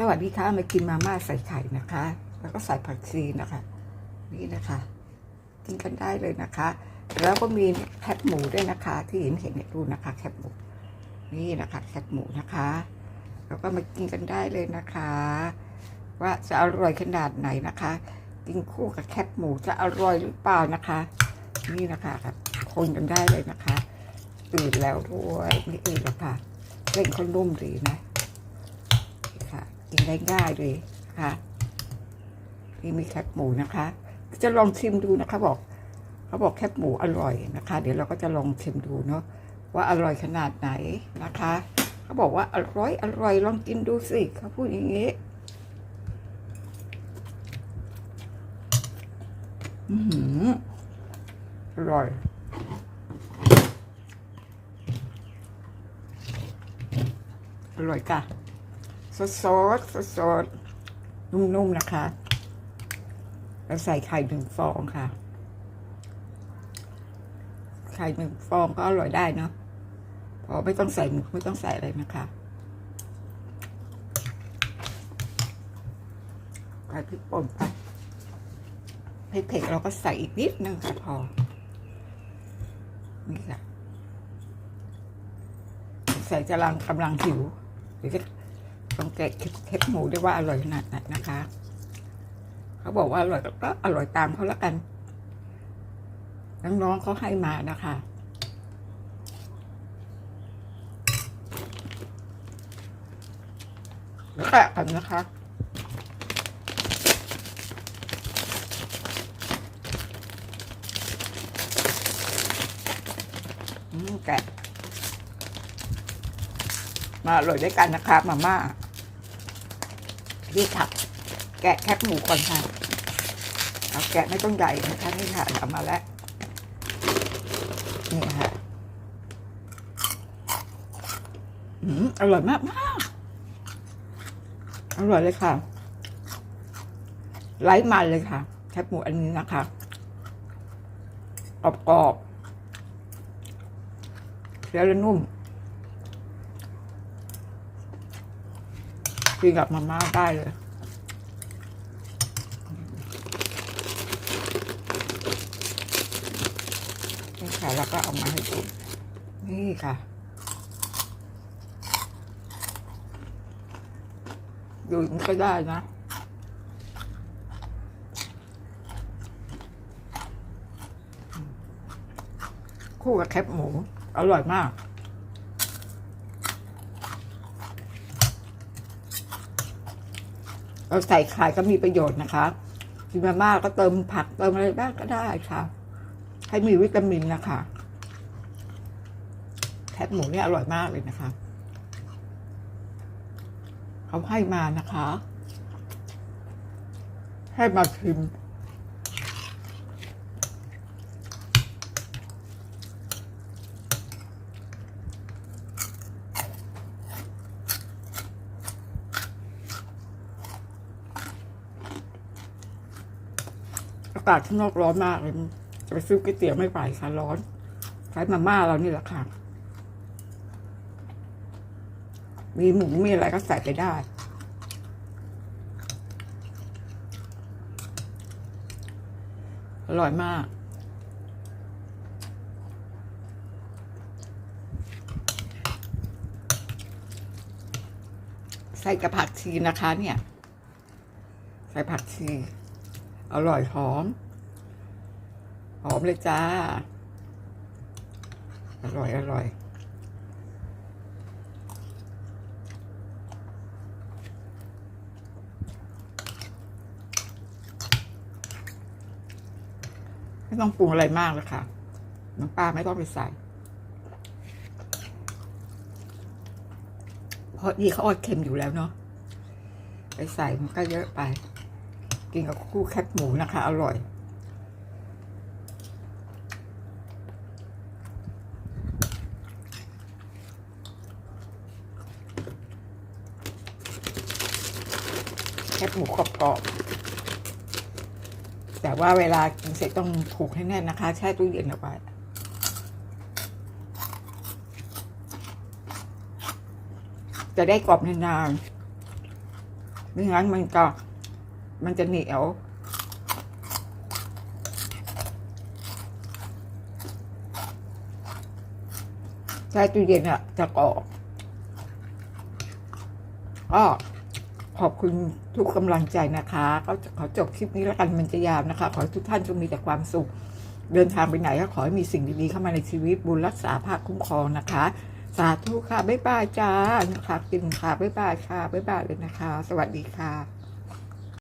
สวัสดีค่ะมากินมาม่าใส่ไข่นะคะ แล้วก็ใส่ผักชีนะคะ นี่นะคะ กินกันได้เลยนะคะ แล้วก็มีแคบหมูด้วยนะคะ ที่เห็นเห็นเนี่ยดูนะคะ แคบหมู นี่นะคะแคบหมูนะคะ แล้วก็มากินกันได้เลยนะคะ ว่าจะอร่อยขนาดไหนนะคะ กินคู่กับแคบหมูจะอร่อยหรือเปล่านะคะ นี่นะคะครับคนกันได้เลยนะคะ ตื่นแล้วด้วยไม่อื่นหรอกค่ะเส้นเขานุ่มดีนะ กินได้ง่ายเลยนะคะนี่มีแคบหมูนะคะ จะลองชิมดูนะคะบอกเขาบอกแคบหมูอร่อยนะคะ เดี๋ยวเราก็จะลองชิมดูเนาะว่าอร่อยขนาดไหนนะคะเขาบอกว่าอร่อยอร่อยลองกินดูสิเขาพูดอย่างนี้อือหืออร่อยอร่อยค่ะ สดสดสดสดนุ่มๆนะคะ แล้วใส่ไข่หนึ่งฟองค่ะ ไข่หนึ่งฟองก็อร่อยได้เนาะพอไม่ต้องใส่หมูไม่ต้องใส่อะไรนะคะใส่พริกป่นไปเผ็ดๆเราก็ใส่อีกนิดนึงค่ะพอ นี่ค่ะ ใส่จะลังกำลังหิวเดี๋ยวจะ ต้องแกะเทปหมูได้ว่าอร่อยขนาดไหนนะคะ เขาบอกว่าอร่อยก็อร่อยตามเขาแล้วกัน น้องๆเขาให้มานะคะแล้วแกะกันนะคะแกะมาอร่อยด้วยกันนะคะมาม่า พี่ขับแกะแคบหมูก่อนค่ะเอาแกะไม่ต้องใหญ่นะคะนี่ค่ะเอามาแล้วนี่ค่ะอืมอร่อยมากมากอร่อยเลยค่ะไร้มันเลยค่ะแคบหมูอันนี้นะคะกรอบๆเคี้ยแล้วนุ่ม กินกับมาม่าได้เลยนี่ค่ะแล้วก็เอามาให้ดูนี่ค่ะ ดูมันก็ได้นะคู่กับแคบหมู อร่อยมาก เราใส่ไข่ก็มีประโยชน์นะคะ กินมาม่าก็เติมผักเติมอะไรบ้างก็ได้ค่ะ ให้มีวิตามินนะคะแคบหมูเนี่ยอร่อยมากเลยนะคะเขาให้มานะคะ ให้มาชิม อากาศข้างนอกร้อนมากเลยจะไปซื้อก๋วยเตี๋ยวไม่ไหวค่ะร้อนใช้มาม่าเรานี่แหละค่ะ มีหมูมีอะไรก็ใส่ไปได้อร่อยมาก ใส่กระผักชีนะคะเนี่ย ใส่ผักชี อร่อยหอม หอมเลยจ้า อร่อยอร่อยไม่ต้องปรุงอะไรมากเลยค่ะ น้ำปลาไม่ต้องไปใส่ เพราะนี่เขาอดเค็มอยู่แล้วเนาะ ไปใส่มันก็เยอะไป กินกับคู่แคบหมูนะคะ อร่อย แคบหมูกรอบๆแต่ว่าเวลากินเสร็จต้องผูกให้แน่นนะคะ แช่ตู้เย็นเอาไว้จะได้กรอบนานๆไม่งั้นมันก็ มันจะเหนียวใช้ตู้เย็นอะจะกรอบก็ขอบคุณทุกกำลังใจนะคะก็ขอจบคลิปนี้แล้วกันมันจะยาวนะคะ ขอให้ทุกท่านจงมีแต่ความสุข เดินทางไปไหนก็ขอให้มีสิ่งดีๆเข้ามาในชีวิตบุญรักษาภาคคุ้มครองนะคะ สาธุค่ะ บ๊ายบายจ้านะคะกินค่ะ บ๊ายบายค่ะ บ๊ายบายเลยนะคะ สวัสดีค่ะ